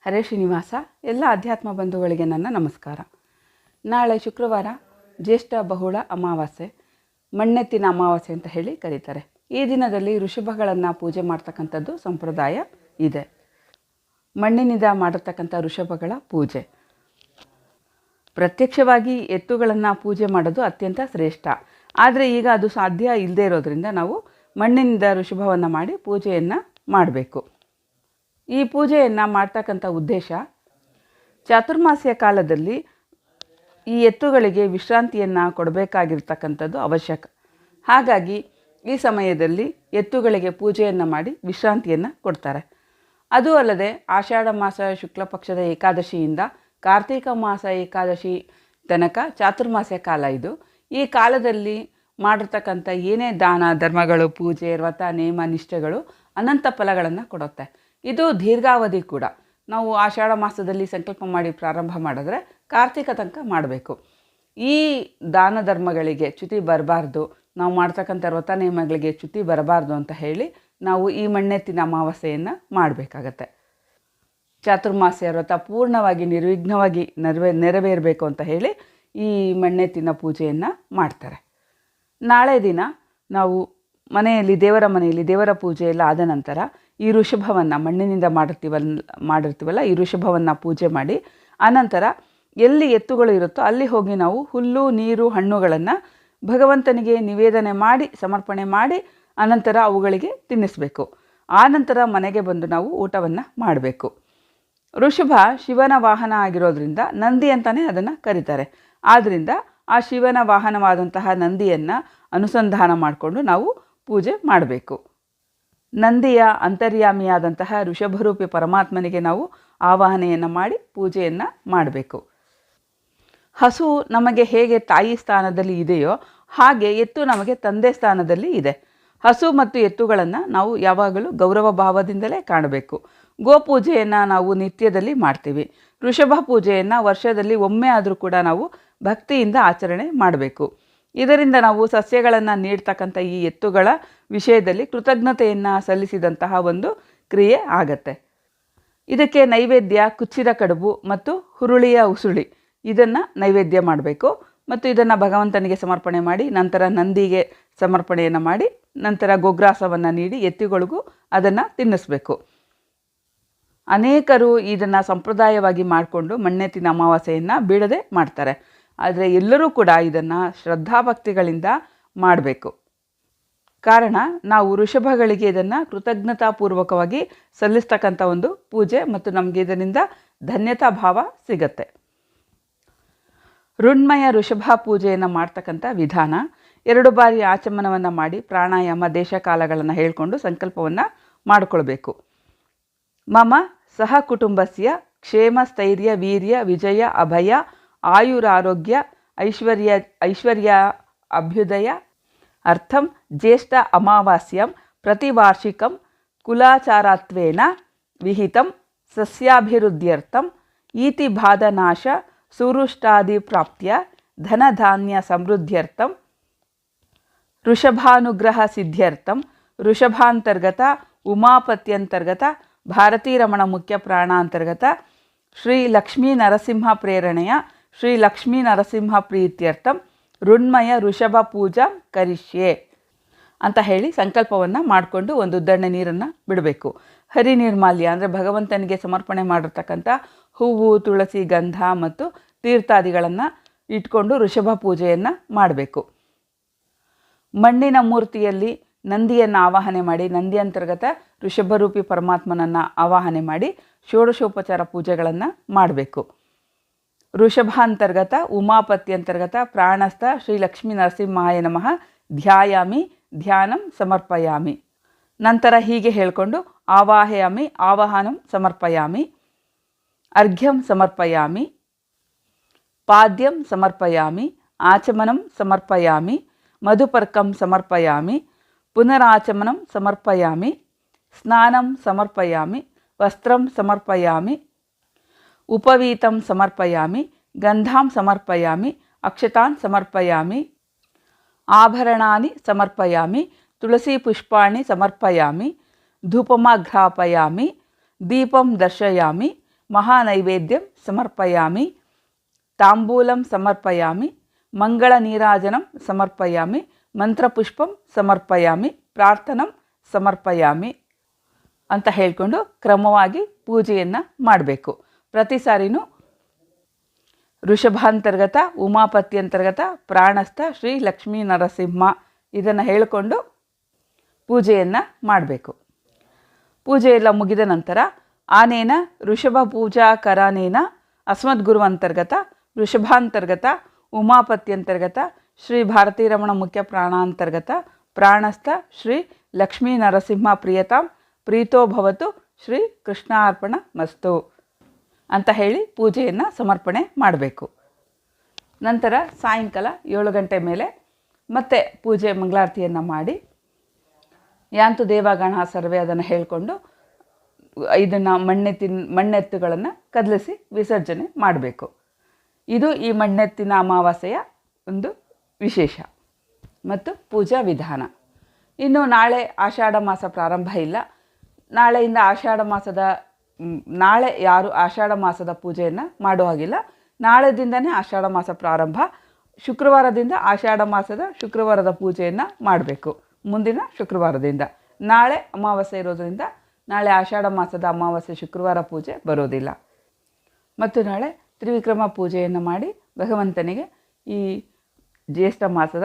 ಹರೇ ಶ್ರೀನಿವಾಸ, ಎಲ್ಲ ಅಧ್ಯಾತ್ಮ ಬಂಧುಗಳಿಗೆ ನನ್ನ ನಮಸ್ಕಾರ. ನಾಳೆ ಶುಕ್ರವಾರ ಜ್ಯೇಷ್ಠ ಬಹುಳ ಅಮಾವಾಸ್ಯೆ, ಮಣ್ಣೆತ್ತಿನ ಅಮಾವಾಸ್ಯೆ ಅಂತ ಹೇಳಿ ಕರೀತಾರೆ. ಈ ದಿನದಲ್ಲಿ ಋಷಭಗಳನ್ನು ಪೂಜೆ ಮಾಡ್ತಕ್ಕಂಥದ್ದು ಸಂಪ್ರದಾಯ ಇದೆ. ಮಣ್ಣಿನಿಂದ ಮಾಡಿರ್ತಕ್ಕಂಥ ಋಷಭಗಳ ಪೂಜೆ. ಪ್ರತ್ಯಕ್ಷವಾಗಿ ಎತ್ತುಗಳನ್ನು ಪೂಜೆ ಮಾಡೋದು ಅತ್ಯಂತ ಶ್ರೇಷ್ಠ. ಆದರೆ ಈಗ ಅದು ಸಾಧ್ಯ ಇಲ್ಲದೆ ಇರೋದರಿಂದ ನಾವು ಮಣ್ಣಿನಿಂದ ಋಷಭವನ್ನು ಮಾಡಿ ಪೂಜೆಯನ್ನು ಮಾಡಬೇಕು. ಈ ಪೂಜೆಯನ್ನು ಮಾಡ್ತಕ್ಕಂಥ ಉದ್ದೇಶ ಚಾತುರ್ಮಾಸ್ಯ ಕಾಲದಲ್ಲಿ ಈ ಎತ್ತುಗಳಿಗೆ ವಿಶ್ರಾಂತಿಯನ್ನು ಕೊಡಬೇಕಾಗಿರ್ತಕ್ಕಂಥದ್ದು ಅವಶ್ಯಕ. ಹಾಗಾಗಿ ಈ ಸಮಯದಲ್ಲಿ ಎತ್ತುಗಳಿಗೆ ಪೂಜೆಯನ್ನು ಮಾಡಿ ವಿಶ್ರಾಂತಿಯನ್ನು ಕೊಡ್ತಾರೆ. ಅದು ಅಲ್ಲದೆ ಆಷಾಢ ಮಾಸ ಶುಕ್ಲ ಪಕ್ಷದ ಏಕಾದಶಿಯಿಂದ ಕಾರ್ತೀಕ ಮಾಸ ಏಕಾದಶಿ ತನಕ ಚಾತುರ್ಮಾಸ್ಯ ಕಾಲ ಇದು. ಈ ಕಾಲದಲ್ಲಿ ಮಾಡಿರ್ತಕ್ಕಂಥ ಏನೇ ದಾನ, ಧರ್ಮಗಳು, ಪೂಜೆ, ವ್ರತ, ನೇಮ, ನಿಷ್ಠೆಗಳು ಅನಂತ ಫಲಗಳನ್ನು ಕೊಡುತ್ತೆ. ಇದು ದೀರ್ಘಾವಧಿ ಕೂಡ. ನಾವು ಆಷಾಢ ಮಾಸದಲ್ಲಿ ಸಂಕಲ್ಪ ಮಾಡಿ ಪ್ರಾರಂಭ ಮಾಡಿದ್ರೆ ಕಾರ್ತಿಕ ತನಕ ಮಾಡಬೇಕು. ಈ ದಾನ ಧರ್ಮಗಳಿಗೆ ಚ್ಯುತಿ ಬರಬಾರ್ದು, ನಾವು ಮಾಡ್ತಕ್ಕಂಥ ವ್ರತ ನಿಯಮಗಳಿಗೆ ಚ್ಯುತಿ ಬರಬಾರ್ದು ಅಂತ ಹೇಳಿ ನಾವು ಈ ಮಣ್ಣೆತ್ತಿನ ಅಮಾವಾಸ್ಯೆಯನ್ನು ಮಾಡಬೇಕಾಗತ್ತೆ. ಚಾತುರ್ಮಾಸ್ಯ ವ್ರತ ಪೂರ್ಣವಾಗಿ ನಿರ್ವಿಘ್ನವಾಗಿ ನೆರವೇ, ನೆರವೇರಬೇಕು ಅಂತ ಹೇಳಿ ಈ ಮಣ್ಣೆತ್ತಿನ ಪೂಜೆಯನ್ನು ಮಾಡ್ತಾರೆ. ನಾಳೆ ದಿನ ನಾವು ಮನೆಯಲ್ಲಿ, ದೇವರ ಮನೆಯಲ್ಲಿ ದೇವರ ಪೂಜೆ ಎಲ್ಲ ಆದ ನಂತರ ಈ ಋಷಭವನ್ನು ಮಣ್ಣಿನಿಂದ ಮಾಡಿರ್ತೀವಲ್, ಮಾಡಿರ್ತೀವಲ್ಲ, ಈ ಋಷಭವನ್ನು ಪೂಜೆ ಮಾಡಿ, ಆನಂತರ ಎಲ್ಲಿ ಎತ್ತುಗಳು ಇರುತ್ತೋ ಅಲ್ಲಿ ಹೋಗಿ ನಾವು ಹುಲ್ಲು, ನೀರು, ಹಣ್ಣುಗಳನ್ನು ಭಗವಂತನಿಗೆ ನಿವೇದನೆ ಮಾಡಿ, ಸಮರ್ಪಣೆ ಮಾಡಿ, ಆನಂತರ ಅವುಗಳಿಗೆ ತಿನ್ನಿಸಬೇಕು. ಆನಂತರ ಮನೆಗೆ ಬಂದು ನಾವು ಊಟವನ್ನು ಮಾಡಬೇಕು. ಋಷಭ ಶಿವನ ವಾಹನ ಆಗಿರೋದ್ರಿಂದ ನಂದಿ ಅಂತಲೇ ಅದನ್ನು ಕರೀತಾರೆ. ಆದ್ದರಿಂದ ಆ ಶಿವನ ವಾಹನವಾದಂತಹ ನಂದಿಯನ್ನು ಅನುಸಂಧಾನ ಮಾಡಿಕೊಂಡು ನಾವು ಪೂಜೆ ಮಾಡಬೇಕು. ನಂದಿಯ ಅಂತರ್ಯಾಮಿಯಾದಂತಹ ಋಷಭರೂಪಿ ಪರಮಾತ್ಮನಿಗೆ ನಾವು ಆವಾಹನೆಯನ್ನು ಮಾಡಿ ಪೂಜೆಯನ್ನು ಮಾಡಬೇಕು. ಹಸು ನಮಗೆ ಹೇಗೆ ತಾಯಿ ಸ್ಥಾನದಲ್ಲಿ ಇದೆಯೋ ಹಾಗೆ ಎತ್ತು ನಮಗೆ ತಂದೆ ಸ್ಥಾನದಲ್ಲಿ ಇದೆ. ಹಸು ಮತ್ತು ಎತ್ತುಗಳನ್ನು ನಾವು ಯಾವಾಗಲೂ ಗೌರವ ಭಾವದಿಂದಲೇ ಕಾಣಬೇಕು. ಗೋಪೂಜೆಯನ್ನು ನಾವು ನಿತ್ಯದಲ್ಲಿ ಮಾಡ್ತೀವಿ. ಋಷಭ ಪೂಜೆಯನ್ನು ವರ್ಷದಲ್ಲಿ ಒಮ್ಮೆ ಆದರೂ ಕೂಡ ನಾವು ಭಕ್ತಿಯಿಂದ ಆಚರಣೆ ಮಾಡಬೇಕು. ಇದರಿಂದ ನಾವು ಸಸ್ಯಗಳನ್ನು ನೀಡ್ತಕ್ಕಂಥ ಈ ಎತ್ತುಗಳ ವಿಷಯದಲ್ಲಿ ಕೃತಜ್ಞತೆಯನ್ನು ಸಲ್ಲಿಸಿದಂತಹ ಒಂದು ಕ್ರಿಯೆ ಆಗತ್ತೆ. ಇದಕ್ಕೆ ನೈವೇದ್ಯ ಕುಚ್ಚಿದ ಕಡುಬು ಮತ್ತು ಹುರುಳಿಯ ಉಸುಳಿ, ಇದನ್ನು ನೈವೇದ್ಯ ಮಾಡಬೇಕು. ಮತ್ತು ಇದನ್ನು ಭಗವಂತನಿಗೆ ಸಮರ್ಪಣೆ ಮಾಡಿ, ನಂತರ ನಂದಿಗೆ ಸಮರ್ಪಣೆಯನ್ನು ಮಾಡಿ, ನಂತರ ಗೊಗ್ರಾಸವನ್ನು ನೀಡಿ ಎತ್ತುಗಳಿಗೂ ಅದನ್ನು ತಿನ್ನಿಸ್ಬೇಕು. ಅನೇಕರು ಇದನ್ನು ಸಂಪ್ರದಾಯವಾಗಿ ಮಾಡಿಕೊಂಡು ಮಣ್ಣೆತ್ತಿನ ಅಮಾವಾಸ್ಯೆಯನ್ನು ಬೀಳದೆ ಮಾಡ್ತಾರೆ. ಆದರೆ ಎಲ್ಲರೂ ಕೂಡ ಇದನ್ನು ಶ್ರದ್ಧಾಭಕ್ತಿಗಳಿಂದ ಮಾಡಬೇಕು. ಕಾರಣ ನಾವು ಋಷಭಗಳಿಗೆ ಇದನ್ನು ಕೃತಜ್ಞತಾಪೂರ್ವಕವಾಗಿ ಸಲ್ಲಿಸ್ತಕ್ಕಂಥ ಒಂದು ಪೂಜೆ ಮತ್ತು ನಮಗೆ ಇದರಿಂದ ಧನ್ಯತಾ ಭಾವ ಸಿಗತ್ತೆ. ಋಣ್ಮಯ ಋಷಭ ಪೂಜೆಯನ್ನು ಮಾಡ್ತಕ್ಕಂಥ ವಿಧಾನ, ಎರಡು ಬಾರಿ ಆಚಮನವನ್ನು ಮಾಡಿ ಪ್ರಾಣಾಯಾಮ, ದೇಶಕಾಲಗಳನ್ನು ಹೇಳಿಕೊಂಡು ಸಂಕಲ್ಪವನ್ನು ಮಾಡಿಕೊಳ್ಬೇಕು. ಮಮ ಸಹ ಕುಟುಂಬಸ್ಯ ಕ್ಷೇಮ ಸ್ಥೈರ್ಯ ವೀರ್ಯ, ವಿಜಯ, ಅಭಯ ಆಯುರಾರೋಗ್ಯ ಐಶ್ವರ್ಯ ಐಶ್ವರ್ಯ ಅಭ್ಯುದಯ ಅರ್ಥಂ ಜ್ಯೇಷ್ಠ ಅಮಾವಾಸ್ಯಂ ಪ್ರತಿವಾರ್ಷಿಕಂ ಕುಲಾಚಾರತ್ವೇನ ವಿಹಿತಂ ಸಸ್ಯಾಭಿವೃದ್ಧ್ಯರ್ಥಂ ಈತಿ ಬಾಧನಾಶ ಸುರುಷ್ಟಾದಿಪ್ರಾಪ್ತ್ಯ ಧನಧಾನ್ಯ ಸಮೃದ್ಧ್ಯರ್ಥಂ ಋಷಭಾನುಗ್ರಹ ಸಿದ್ಧ್ಯರ್ಥಂ ಋಷಭಾಂತರ್ಗತ ಉಮಾಪತ್ಯಂತರ್ಗತ ಭಾರತೀರಮಣ ಮುಖ್ಯ ಪ್ರಾಣಾಂತರ್ಗತ ಶ್ರೀ ಲಕ್ಷ್ಮೀ ನರಸಿಂಹ ಪ್ರೇರಣೆಯ ಶ್ರೀ ಲಕ್ಷ್ಮೀ ನರಸಿಂಹ ಪ್ರೀತ್ಯರ್ಥಂ ಋಣ್ಮಯ ಋಷಭ ಪೂಜಾ ಕರಿಷ್ಯೆ ಅಂತ ಹೇಳಿ ಸಂಕಲ್ಪವನ್ನು ಮಾಡಿಕೊಂಡು ಒಂದು ಉದ್ದಣ್ಣೆ ನೀರನ್ನು ಬಿಡಬೇಕು. ಹರಿ ನಿರ್ಮಾಲ್ಯ ಅಂದರೆ ಭಗವಂತನಿಗೆ ಸಮರ್ಪಣೆ ಮಾಡಿರ್ತಕ್ಕಂಥ ಹೂವು, ತುಳಸಿ, ಗಂಧ ಮತ್ತು ತೀರ್ಥಾದಿಗಳನ್ನು ಇಟ್ಕೊಂಡು ಋಷಭ ಪೂಜೆಯನ್ನು ಮಾಡಬೇಕು. ಮಣ್ಣಿನ ಮೂರ್ತಿಯಲ್ಲಿ ನಂದಿಯನ್ನು ಆವಾಹನೆ ಮಾಡಿ, ನಂದಿ ಅಂತರ್ಗತ ಋಷಭರೂಪಿ ಪರಮಾತ್ಮನನ್ನು ಆವಾಹನೆ ಮಾಡಿ, ಷೋಡಶೋಪಚಾರ ಪೂಜೆಗಳನ್ನು ಮಾಡಬೇಕು. ಋಷಭಾಂತರ್ಗತ ಉಮಾಪತಿ ಅಂತರ್ಗತ ಪ್ರಾಣಸ್ಥ ಶ್ರೀ ಲಕ್ಷ್ಮೀ ನರಸಿಂಹಾಯ ನಮಃ ಧ್ಯಾಯಾಮಿ ಧ್ಯಾನಂ ಸಮರ್ಪಯಾಮಿ ನಂತರ ಹೀಗೆ ಹೇಳಿಕೊಂಡು ಆವಾಹಯಾಮಿ ಆವಾಹನಂ ಸಮರ್ಪಯಾಮಿ ಅರ್ಘ್ಯಂ ಸಮರ್ಪಯಾಮಿ ಪಾದ್ಯಂ ಸಮರ್ಪಯಾಮಿ ಆಚಮನಂ ಸಮರ್ಪಯಾಮಿ ಮಧುಪರ್ಕಂ ಸಮರ್ಪಯಾಮಿ ಪುನರಾಚಮನಂ ಸಮರ್ಪಯಾಮಿ ಸ್ನಾನಂ ಸಮರ್ಪಯಾಮಿ ವಸ್ತ್ರಂ ಸಮರ್ಪಯಾಮಿ ಉಪವೀತಂ ಸಮರ್ಪಯಾಮಿ, ಗಂಧಾಂ ಸಮರ್ಪಯಾಮಿ ಅಕ್ಷತಾನ್ ಸಮರ್ಪಯಾಮಿ, ಆಭರಣಾನಿ ಸಮರ್ಪಯಾಮಿ, ತುಳಸಿ ಪುಷ್ಪಾಣಿ ಸಮರ್ಪಯಾಮಿ ಧೂಪಮಾಘ್ರಾಪಯಾಮಿ ದೀಪಂ ದರ್ಶಯಾಮಿ, ಮಹಾನೈವೇದ್ಯಂ ಸಮರ್ಪಯಾಮಿ, ತಾಂಬೂಲಂ ಸಮರ್ಪಯಾಮಿ, ಮಂಗಳ ನೀರಾಜನಂ ಸಮರ್ಪಯಾಮಿ, ಮಂತ್ರಪುಷ್ಪಂ ಸಮರ್ಪಯಾಮಿ, ಪ್ರಾರ್ಥನಂ ಸಮರ್ಪಯಾಮಿ ಅಂತ ಹೇಳಿಕೊಂಡು ಕ್ರಮವಾಗಿ ಪೂಜೆಯನ್ನು ಮಾಡಬೇಕು. ಪ್ರತಿ ಸಾರಿನೂ ಋಷಭಾಂತರ್ಗತ ಉಮಾಪತಿ ಅಂತರ್ಗತ ಪ್ರಾಣಸ್ಥ ಶ್ರೀ ಲಕ್ಷ್ಮೀ ನರಸಿಂಹ ಇದನ್ನು ಹೇಳಿಕೊಂಡು ಪೂಜೆಯನ್ನು ಮಾಡಬೇಕು. ಪೂಜೆ ಎಲ್ಲ ಮುಗಿದ ನಂತರ ಆನೇನ ಋಷಭ ಪೂಜಾ ಕರಾನೇನ ಅಸ್ಮದ್ಗುರು ಅಂತರ್ಗತ ಋಷಭಾಂತರ್ಗತ, ಉಮಾಪತ್ಯಂತರ್ಗತ, ಶ್ರೀ ಭಾರತೀ ರಮಣ ಮುಖ್ಯ ಪ್ರಾಣಾಂತರ್ಗತ, ಪ್ರಾಣಸ್ಥ ಶ್ರೀ ಲಕ್ಷ್ಮೀ ನರಸಿಂಹ ಪ್ರಿಯತಾಂ, ಪ್ರೀತೋ ಭವತು ಶ್ರೀ ಕೃಷ್ಣಾರ್ಪಣ ಮಸ್ತು ಅಂತ ಹೇಳಿ ಪೂಜೆಯನ್ನು ಸಮರ್ಪಣೆ ಮಾಡಬೇಕು. ನಂತರ ಸಾಯಂಕಾಲ ಏಳು ಗಂಟೆ ಮೇಲೆ ಮತ್ತೆ ಪೂಜೆ ಮಂಗಳಾರತಿಯನ್ನು ಮಾಡಿ ಯಾಂತು ದೇವಗಣ ಸರ್ವೆ ಅದನ್ನು ಹೇಳಿಕೊಂಡು ಇದನ್ನು ಮಣ್ಣೆತ್ತಿನ ಮಣ್ಣೆತ್ತುಗಳನ್ನು ಕದಲಿಸಿ ವಿಸರ್ಜನೆ ಮಾಡಬೇಕು. ಇದು ಈ ಮಣ್ಣೆತ್ತಿನ ಅಮಾವಾಸ್ಯೆಯ ಒಂದು ವಿಶೇಷ ಮತ್ತು ಪೂಜಾ ವಿಧಾನ. ಇನ್ನು ನಾಳೆ ಆಷಾಢ ಮಾಸ ಪ್ರಾರಂಭ ಇಲ್ಲ. ನಾಳೆಯಿಂದ ಆಷಾಢ ಮಾಸದ ನಾಳೆ ಯಾರು ಆಷಾಢ ಮಾಸದ ಪೂಜೆಯನ್ನು ಮಾಡೋ ಹಾಗಿಲ್ಲ. ನಾಳೆದಿಂದನೇ ಆಷಾಢ ಮಾಸ ಪ್ರಾರಂಭ. ಶುಕ್ರವಾರದಿಂದ ಆಷಾಢ ಮಾಸದ ಶುಕ್ರವಾರದ ಪೂಜೆಯನ್ನು ಮಾಡಬೇಕು. ಮುಂದಿನ ಶುಕ್ರವಾರದಿಂದ. ನಾಳೆ ಅಮಾವಾಸ್ಯೆ ಇರೋದರಿಂದ ನಾಳೆ ಆಷಾಢ ಮಾಸದ ಅಮಾವಾಸ್ಯೆ ಶುಕ್ರವಾರ ಪೂಜೆ ಬರೋದಿಲ್ಲ. ಮತ್ತು ನಾಳೆ ತ್ರಿವಿಕ್ರಮ ಪೂಜೆಯನ್ನು ಮಾಡಿ ಭಗವಂತನಿಗೆ ಈ ಜ್ಯೇಷ್ಠ ಮಾಸದ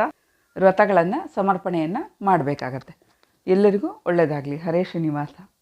ವ್ರತಗಳನ್ನು ಸಮರ್ಪಣೆಯನ್ನು ಮಾಡಬೇಕಾಗತ್ತೆ. ಎಲ್ಲರಿಗೂ ಒಳ್ಳೆಯದಾಗಲಿ ಹರೇ ಶ್ರೀನಿವಾಸ.